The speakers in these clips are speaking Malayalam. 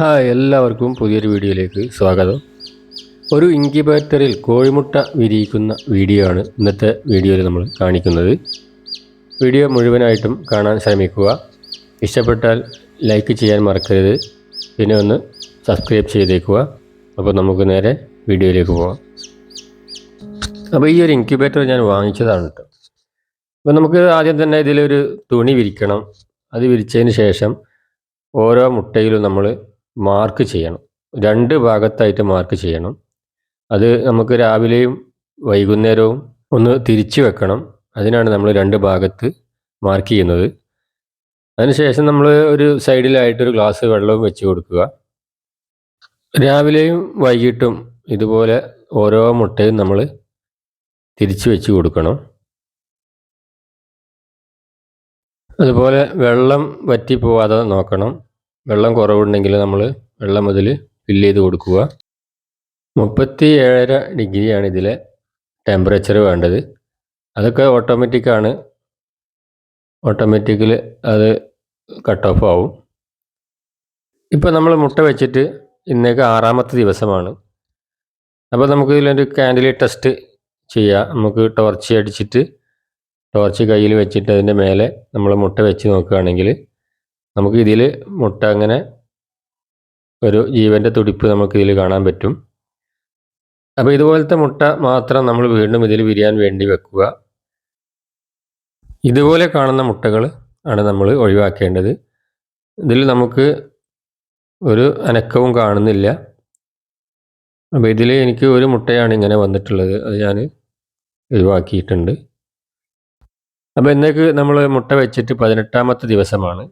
ഹായ് എല്ലാവർക്കും പുതിയൊരു വീഡിയോയിലേക്ക് സ്വാഗതം. ഒരു ഇൻക്യുബേറ്ററിൽ കോഴിമുട്ട വിരിയിക്കുന്ന വീഡിയോ ആണ് ഇന്നത്തെ വീഡിയോയിൽ നമ്മൾ കാണിക്കുന്നത്. വീഡിയോ മുഴുവനായിട്ടും കാണാൻ ശ്രമിക്കുക. ഇഷ്ടപ്പെട്ടാൽ ലൈക്ക് ചെയ്യാൻ മറക്കരുത്. പിന്നെ ഒന്ന് സബ്സ്ക്രൈബ് ചെയ്തേക്കുക. അപ്പോൾ നമുക്ക് നേരെ വീഡിയോയിലേക്ക് പോകാം അപ്പോൾ ഈ ഒരു ഇൻക്യുബേറ്റർ ഞാൻ വാങ്ങിച്ചതാണ് കേട്ടോ. അപ്പോൾ നമുക്ക് ആദ്യം തന്നെ ഇതിലൊരു തുണി വിരിക്കണം. അത് വിരിച്ചതിന് ശേഷം ഓരോ മുട്ടയിലും നമ്മൾ മാർക്ക് ചെയ്യണം. രണ്ട് ഭാഗത്തായിട്ട് മാർക്ക് ചെയ്യണം. അത് നമുക്ക് രാവിലെയും വൈകുന്നേരവും ഒന്ന് തിരിച്ചു വെക്കണം. അതിനാണ് നമ്മൾ രണ്ട് ഭാഗത്ത് മാർക്ക് ചെയ്യുന്നത്. അതിനുശേഷം നമ്മൾ ഒരു സൈഡിലായിട്ട് ഒരു ഗ്ലാസ് വെള്ളവും വെച്ച് കൊടുക്കുക. രാവിലെയും വൈകിട്ടും ഇതുപോലെ ഓരോ മുട്ടയും നമ്മൾ തിരിച്ചു വെച്ച് കൊടുക്കണം. അതുപോലെ വെള്ളം വറ്റി പോവാതെ നോക്കണം. വെള്ളം കുറവുണ്ടെങ്കിൽ നമ്മൾ വെള്ളം അതിൽ ഫില്ല് ചെയ്ത് കൊടുക്കുക. മുപ്പത്തി ഏഴര ഡിഗ്രിയാണ് ഇതിലെ ടെമ്പറേച്ചർ വേണ്ടത്. അതൊക്കെ ഓട്ടോമാറ്റിക്കാണ് ഓട്ടോമാറ്റിക്കിൽ അത് കട്ട് ഓഫ് ആവും. ഇപ്പോൾ നമ്മൾ മുട്ട വെച്ചിട്ട് ഇന്നേക്ക് ആറാമത്തെ ദിവസമാണ്. അപ്പോൾ നമുക്ക് ഇതിലൊരു കാൻഡിൽ ടെസ്റ്റ് ചെയ്യാം. നമുക്ക് ടോർച്ച് അടിച്ചിട്ട് ടോർച്ച് കയ്യിൽ വെച്ചിട്ട് അതിന്റെ മേലെ നമ്മൾ മുട്ട വെച്ച് നോക്കുകയാണെങ്കിൽ നമുക്ക് ഇതിൽ മുട്ട അങ്ങനെ ഒരു ജീവന്റെ തുടിപ്പ് നമുക്ക് ഇതിൽ കാണാൻ പറ്റും. അപ്പോൾ ഇതുപോലത്തെ മുട്ട മാത്രം നമ്മൾ വീണ്ടും ഇതിൽ വിരിയാൻ വേണ്ടി വെക്കുക. ഇതുപോലെ കാണുന്ന മുട്ടകൾ ആണ് നമ്മൾ ഒഴിവാക്കേണ്ടത്. ഇതിൽ നമുക്ക് ഒരു അനക്കവും കാണുന്നില്ല. അപ്പോൾ ഇതിൽ എനിക്ക് ഒരു മുട്ടയാണ് ഇങ്ങനെ വന്നിട്ടുള്ളത്. അത് ഞാൻ ഒഴിവാക്കിയിട്ടുണ്ട്. അപ്പോൾ ഇന്നേക്ക് നമ്മൾ മുട്ട വെച്ചിട്ട് പതിനെട്ടാമത്തെ ദിവസമാണ്.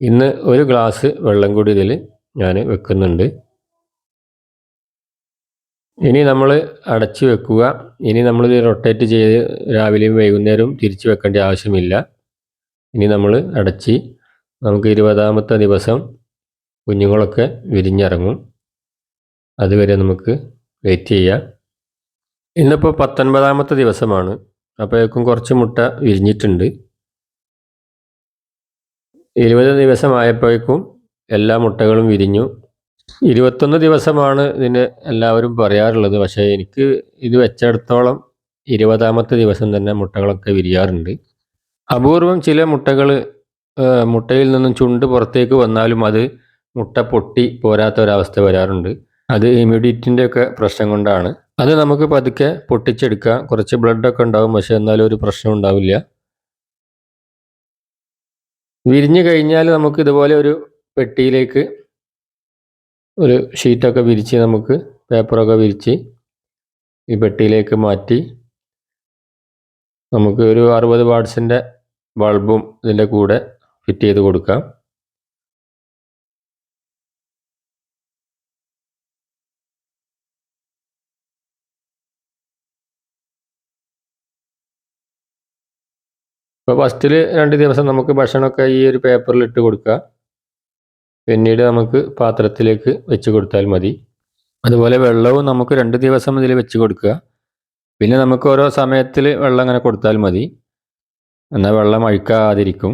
ഇന്ന് ഒരു ഗ്ലാസ് വെള്ളം കൂടി ഇതിൽ ഞാൻ വെക്കുന്നുണ്ട്. ഇനി നമ്മൾ അടച്ചു വെക്കുക. ഇനി നമ്മൾ നമ്മളിത് റൊട്ടേറ്റ് ചെയ്ത് രാവിലെയും വൈകുന്നേരവും തിരിച്ചു വെക്കേണ്ട ആവശ്യമില്ല. ഇനി നമ്മൾ അടച്ച് നമുക്ക് ഇരുപതാമത്തെ ദിവസം കുഞ്ഞുങ്ങളൊക്കെ വിരിഞ്ഞിറങ്ങും. അതുവരെ നമുക്ക് വെയിറ്റ് ചെയ്യാം. ഇന്നിപ്പോൾ പത്തൊൻപതാമത്തെ ദിവസമാണ്. അപ്പോഴേക്കും കുറച്ച് മുട്ട വിരിഞ്ഞിട്ടുണ്ട്. ഇരുപത് ദിവസമായപ്പോഴേക്കും എല്ലാ മുട്ടകളും വിരിഞ്ഞു. ഇരുപത്തൊന്ന് ദിവസമാണ് ഇതിന് എല്ലാവരും പറയാറുള്ളത്. പക്ഷേ എനിക്ക് ഇത് വെച്ചിടത്തോളം ഇരുപതാമത്തെ ദിവസം തന്നെ മുട്ടകളൊക്കെ വിരിയാറുണ്ട്. അപൂർവം ചില മുട്ടകൾ മുട്ടയിൽ നിന്നും ചുണ്ട് പുറത്തേക്ക് വന്നാലും അത് മുട്ട പൊട്ടി പോരാത്ത ഒരവസ്ഥ വരാറുണ്ട്. അത് ഇമ്മ്യൂണിറ്റിന്റെ ഒക്കെ പ്രശ്നം കൊണ്ടാണ്. അത് നമുക്ക് പതുക്കെ പൊട്ടിച്ചെടുക്കാം. കുറച്ച് ബ്ലഡൊക്കെ ഉണ്ടാവും. പക്ഷേ എന്നാലും ഒരു പ്രശ്നം ഉണ്ടാവില്ല. വിരിഞ്ഞു കഴിഞ്ഞാൽ നമുക്ക് ഇതുപോലെ ഒരു പെട്ടിയിലേക്ക് ഒരു ഷീറ്റൊക്കെ വിരിച്ച് നമുക്ക് പേപ്പറൊക്കെ വിരിച്ച് ഈ പെട്ടിയിലേക്ക് മാറ്റി നമുക്ക് ഒരു അറുപത് വാട്ട്സിന്റെ ബൾബും ഇതിന്റെ കൂടെ ഫിറ്റ് ചെയ്ത് കൊടുക്കാം. ഇപ്പോൾ ഫസ്റ്റിൽ രണ്ട് ദിവസം നമുക്ക് ഭക്ഷണമൊക്കെ ഈ ഒരു പേപ്പറിൽ ഇട്ട് കൊടുക്കുക. പിന്നീട് നമുക്ക് പാത്രത്തിലേക്ക് വെച്ച് കൊടുത്താൽ മതി. അതുപോലെ വെള്ളവും നമുക്ക് രണ്ട് ദിവസം ഇതിൽ വെച്ച് കൊടുക്കുക. പിന്നെ നമുക്ക് ഓരോ സമയത്തിൽ വെള്ളം അങ്ങനെ കൊടുത്താൽ മതി. എന്നാൽ വെള്ളം അഴുക്കാതിരിക്കും.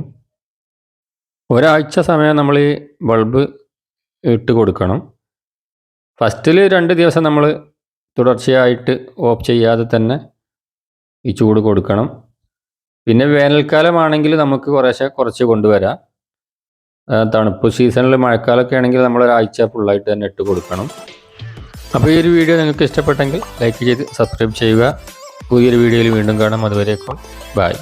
ഒരാഴ്ച സമയം നമ്മൾ ഈ ബൾബ് ഇട്ട് കൊടുക്കണം. ഫസ്റ്റിൽ രണ്ട് ദിവസം നമ്മൾ തുടർച്ചയായിട്ട് ഓഫ് ചെയ്യാതെ തന്നെ ഈ ചൂട് കൊടുക്കണം. പിന്നെ വേനൽക്കാലമാണെങ്കിൽ നമുക്ക് കുറേശ്ശെ കുറച്ച് കൊണ്ടുവരാം. തണുപ്പ് സീസണിൽ മഴക്കാലമൊക്കെ ആണെങ്കിൽ നമ്മൾ ഒരാഴ്ച ഫുള്ളായിട്ട് തന്നെ ഇട്ട് കൊടുക്കണം. അപ്പോൾ ഈ ഒരു വീഡിയോ നിങ്ങൾക്ക് ഇഷ്ടപ്പെട്ടെങ്കിൽ ലൈക്ക് ചെയ്ത് സബ്സ്ക്രൈബ് ചെയ്യുക. പുതിയൊരു വീഡിയോയിൽ വീണ്ടും കാണാം. അതുവരേക്കും ബായ്